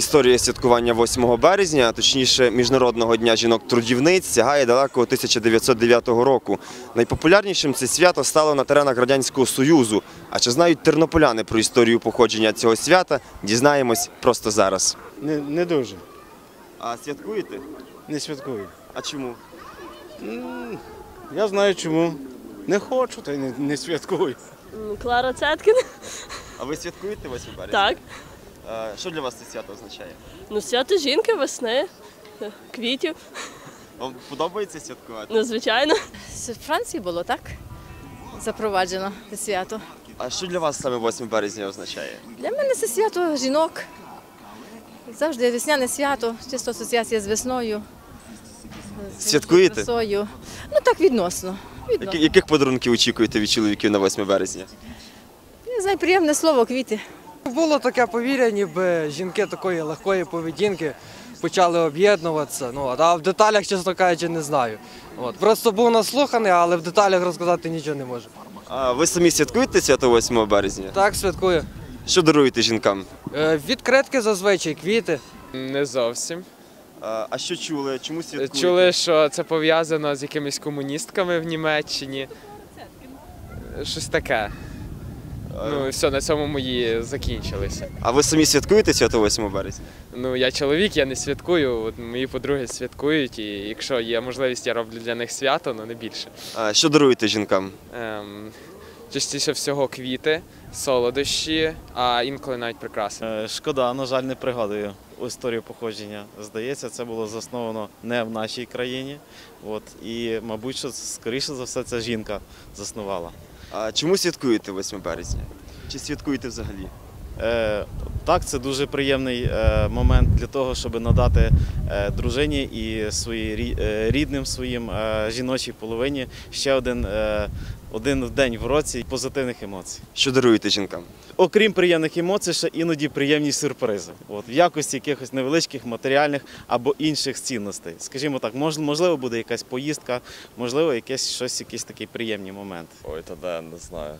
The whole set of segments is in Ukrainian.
Історія святкування 8 березня, а точніше Міжнародного дня жінок-трудівниць, сягає далекого 1909 року. Найпопулярнішим це свято стало на теренах Радянського Союзу. А чи знають тернополяни про історію походження цього свята? Дізнаємось просто зараз. Не, не дуже. А святкуєте? Не святкую. А чому? Я знаю чому. Не хочу, та й не, не святкую. Клара Цеткін. А ви святкуєте 8 березня? Так. А, що для вас це свято означає? Ну, свято жінки, весни, е, квітів. Вам подобається святкувати? Ну, звичайно. З Франції було так запроваджено це свято. А що для вас саме 8 березня означає? Для мене це свято жінок. Завжди весняне свято, чисто асоціація з весною. з Святкуєте? красою. Ну так відносно. відносно. Яких подарунків очікуєте від чоловіків на 8 березня? Не знаю, приємне слово, квіти. Було таке повір'я, ніби жінки такої легкої поведінки почали об'єднуватися. Ну, а в деталях, чесно кажучи, не знаю. От. Просто був наслуханий, але в деталях розказати нічого не можу. А ви самі святкуєте свято 8 березня? Так, святкую. Що даруєте жінкам? Е, Відкритки зазвичай, квіти. Не зовсім. А, а що чули? Чому святкуєте? Чули, що це пов'язано з якимись комуністками в Німеччині. Щось таке. Ну, і все, на цьому мої закінчилися. А ви самі святкуєте свято 8 березня? Ну, я чоловік, я не святкую. От мої подруги святкують, і якщо є можливість, я роблю для них свято, але не більше. А, що даруєте жінкам? Ем, частіше всього квіти, солодощі, а інколи навіть прикраси. Е, Шкода, на жаль, не пригадую історію походження. Здається, це було засновано не в нашій країні. От, і, мабуть, що скоріше за все це жінка заснувала. А чому святкуєте 8 березня? Чи святкуєте взагалі? Е, так, це дуже приємний е, момент для того, щоб надати е, дружині і своїй рі- е, рідним своїм жіночій половині ще один, один день в році позитивних емоцій. Що даруєте жінкам? Окрім приємних емоцій, ще іноді приємні сюрпризи. От, в якості якихось невеличких матеріальних або інших цінностей. Скажімо так, мож- можливо, буде якась поїздка, можливо, якесь щось, якийсь такий приємний момент. Ой, та де, не знаю.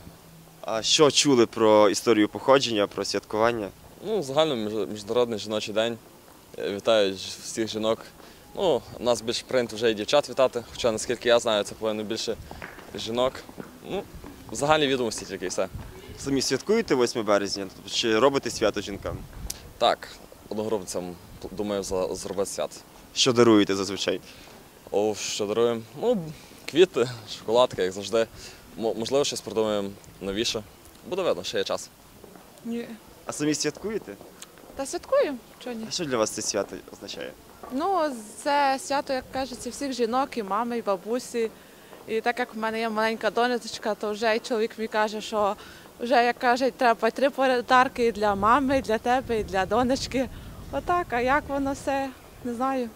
А що чули про історію походження, про святкування? Ну, загально міжнародний жіночий день. Е, Вітаю всіх жінок. Ну, у нас більше прийнято вже і дівчат вітати, хоча наскільки я знаю, це повинно більше жінок. Ну, загальні відомості тільки і все. Самі святкуєте 8 березня? Тобто, Чи робите свято жінкам? Так, одногрупницям думаю зробити свят. Що даруєте зазвичай? О, що даруємо? Ну, квіти, шоколадки, як завжди. Мо- Можливо, щось придумаємо новіше. Буде видно, ще є час. Ні. А самі святкуєте? Та святкую, чого ні? А що для вас це свято означає? Ну, це свято, як кажеться, всіх жінок, і мами, і бабусі. І так як в мене є маленька донечка, то вже і чоловік мені каже, що вже, як кажуть, треба три подарки і для мами, і для тебе, і для донечки. Отак, а як воно все, не знаю.